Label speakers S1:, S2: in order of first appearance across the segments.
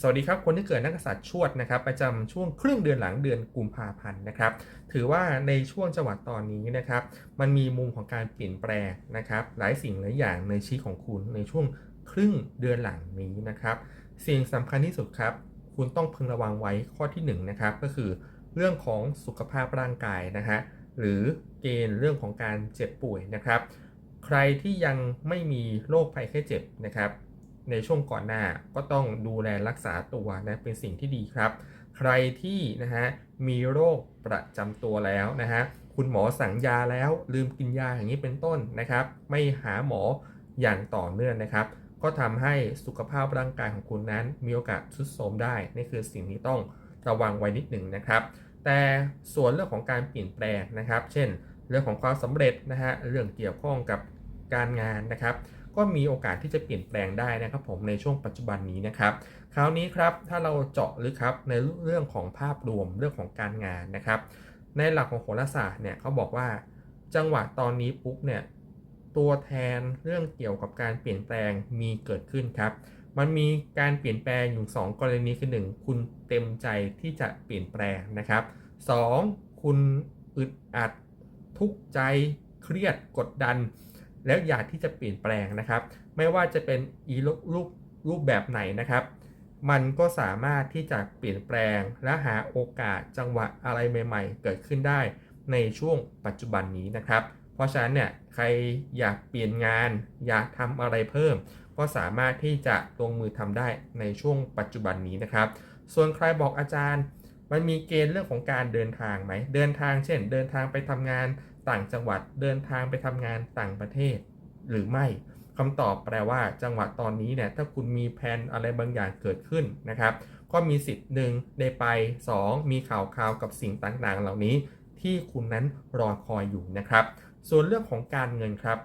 S1: สวัสดีครับ คนที่เกิดนักษัตริย์ชวดนะครับประจำช่วงครึ่งเดือนหลังเดือนกุมภาพันธ์นะครับ ถือว่าในช่วงจังหวะตอนนี้นะครับ มันมีมุมของการเปลี่ยนแปลงนะครับ หลายสิ่งหลายอย่างในชีวิตของคุณในช่วงครึ่งเดือนหลังนี้นะครับ สิ่งสำคัญที่สุดครับ คุณต้องพึงระวังไว้ข้อที่1นงนะครับ ก็คือเรื่องของสุขภาพร่างกายนะฮะหรือเกณฑ์เรื่องของการเจ็บป่วยนะครับ ใครที่ยังไม่มีโรคภัยแค่เจ็บนะครับ ในช่วงก่อนหน้าก็ต้องดูแลรักษาตัวนะเป็นสิ่งที่ดีครับ ใครที่นะฮะมีโรคประจำตัวแล้วนะฮะคุณหมอสั่งยาแล้วลืมกินยาอย่างนี้เป็นต้นนะครับ ไม่หาหมออย่างต่อเนื่องนะครับ ก็ทำให้สุขภาพร่างกายของคุณนั้น มีโอกาสทรุดโทรมได้นี่คือสิ่งที่ต้องระวังไว้นิดหนึ่งนะครับ แต่ส่วนเรื่องของการเปลี่ยนแปลงนะครับ เช่น เรื่องของความสำเร็จนะฮะเรื่องเกี่ยวข้องกับการงานนะครับ ก็มีโอกาสที่จะเปลี่ยนแปลงได้นะครับผมในช่วงปัจจุบันนี้นะครับ คราวนี้ครับถ้าเราเจาะลึกครับในเรื่องของภาพรวมเรื่องของการงานนะครับ ในหลักของโหราศาสตร์เนี่ยเขาบอกว่า จังหวะตอนนี้ปุ๊บเนี่ยตัวแทนเรื่องเกี่ยวกับการเปลี่ยนแปลงมีเกิดขึ้นครับ มันมีการเปลี่ยนแปลงอยู่ 2 กรณีคือ 1 คุณเต็มใจที่จะเปลี่ยนแปลงนะครับ 2. คุณอึดอัดทุกข์ใจเครียดกดดัน แล้วอยากที่จะเปลี่ยนแปลงนะครับ ไม่ว่าจะเป็นอีรูปรูปแบบไหนนะครับ มันก็สามารถที่จะเปลี่ยนแปลงและหาโอกาสจังหวะอะไรใหม่ๆ เกิดขึ้นได้ในช่วงปัจจุบันนี้นะครับ เพราะฉะนั้นเนี่ยใครอยากเปลี่ยนงาน อยากทำอะไรเพิ่ม ก็สามารถที่จะลงมือทำได้ในช่วงปัจจุบันนี้นะครับ ส่วนใครบอกอาจารย์ มันมีเกณฑ์เรื่องของการเดินทางไหม เดินทางเช่น เดินทางไปทำงาน ต่างจังหวัดเดินทางไปทำงานต่างประเทศ หรือไม่คำตอบแปลว่าจังหวะตอนนี้เนี่ยถ้าคุณมีแผนอะไรบางอย่างเกิดขึ้นนะครับ ก็มีสิทธิ์หนึ่งได้ไป 2 มีข่าวคราวกับสิ่งต่างๆ เหล่านี้ ที่คุณนั้นรอคอยอยู่นะครับ ส่วนเรื่องของการเงินครับ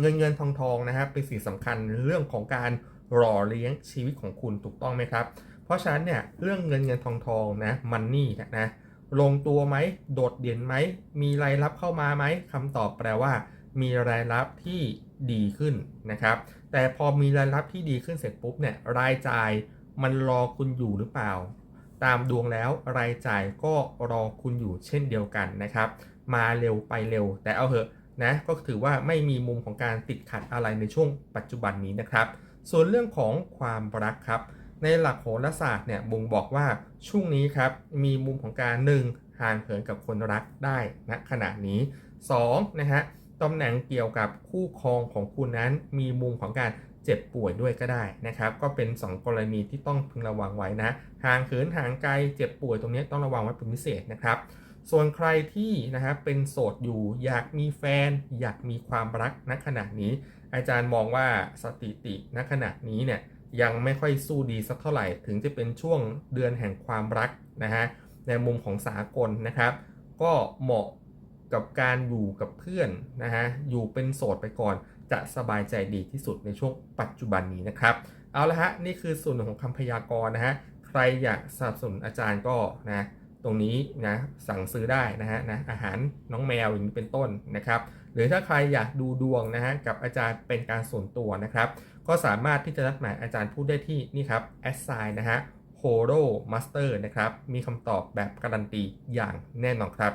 S1: เงินเงินทองทองนะครับเป็นสิ่งสำคัญเรื่องของการหล่อเลี้ยงชีวิตของคุณถูกต้องไหมครับ เพราะฉะนั้นเนี่ยเรื่องเงินเงินทองทองนะมันนี่นะ ลงตัวไหม โดดเด่นไหม มีรายรับเข้ามาไหมคำตอบแปลว่า มีรายรับที่ดีขึ้นนะครับ แต่พอมีรายรับที่ดีขึ้นเสร็จปุ๊บเนี่ยรายจ่ายมันรอคุณอยู่หรือเปล่า ตามดวงแล้วรายจ่ายก็รอคุณอยู่เช่นเดียวกันนะครับ มาเร็วไปเร็ว แต่เอาเหอะนะก็ถือว่าไม่มีมุมของการติดขัดอะไรในช่วงปัจจุบันนี้นะครับ ส่วนเรื่องของความรักครับ ในหลักโหราศาสตร์เนี่ยบ่งบอกว่าช่วงนี้ครับมีมุมของการ 1. ห่างเหินกับคนรักได้ณขณะนี้ 2. นะฮะตำแหน่งเกี่ยวกับคู่ครองของคุณนั้นมีมุมของการเจ็บป่วยด้วยก็ได้นะครับก็เป็น 2 กรณีที่ต้องพึงระวังไว้นะห่างเหินห่างไกลเจ็บป่วยตรงนี้ต้องระวังไว้เป็นพิเศษนะครับ ส่วนใครที่นะครับเป็นโสดอยู่อยากมีแฟน อยากมีความรักณขณะนี้ อาจารย์มองว่าสถิติณขณะนี้เนี่ย ยังไม่ค่อยสู้ดีสักเท่าไหร่ ถึงจะเป็นช่วงเดือนแห่งความรักนะฮะในมุมของสากลนะครับ ก็เหมาะกับการอยู่กับเพื่อนนะฮะอยู่เป็นโสดไปก่อน จะสบายใจดีที่สุดในช่วงปัจจุบันนี้นะครับ เอาละฮะนี่คือส่วนของคำพยากรณ์นะฮะใครอยากสนับสนุนอาจารย์ก็นะตรงนี้นะสั่งซื้อได้นะฮะนะอาหารน้องแมวอย่างนี้เป็นต้นนะครับ หรือถ้าใครอยากดูดวงนะฮะกับอาจารย์เป็นการส่วนตัวนะครับ ก็สามารถที่จะนัดหมายอาจารย์พูดได้ที่นี่ครับ a s s i g n นะฮะ h o r o Master นะครับ มีคำตอบแบบการันตีอย่างแน่นอนครับ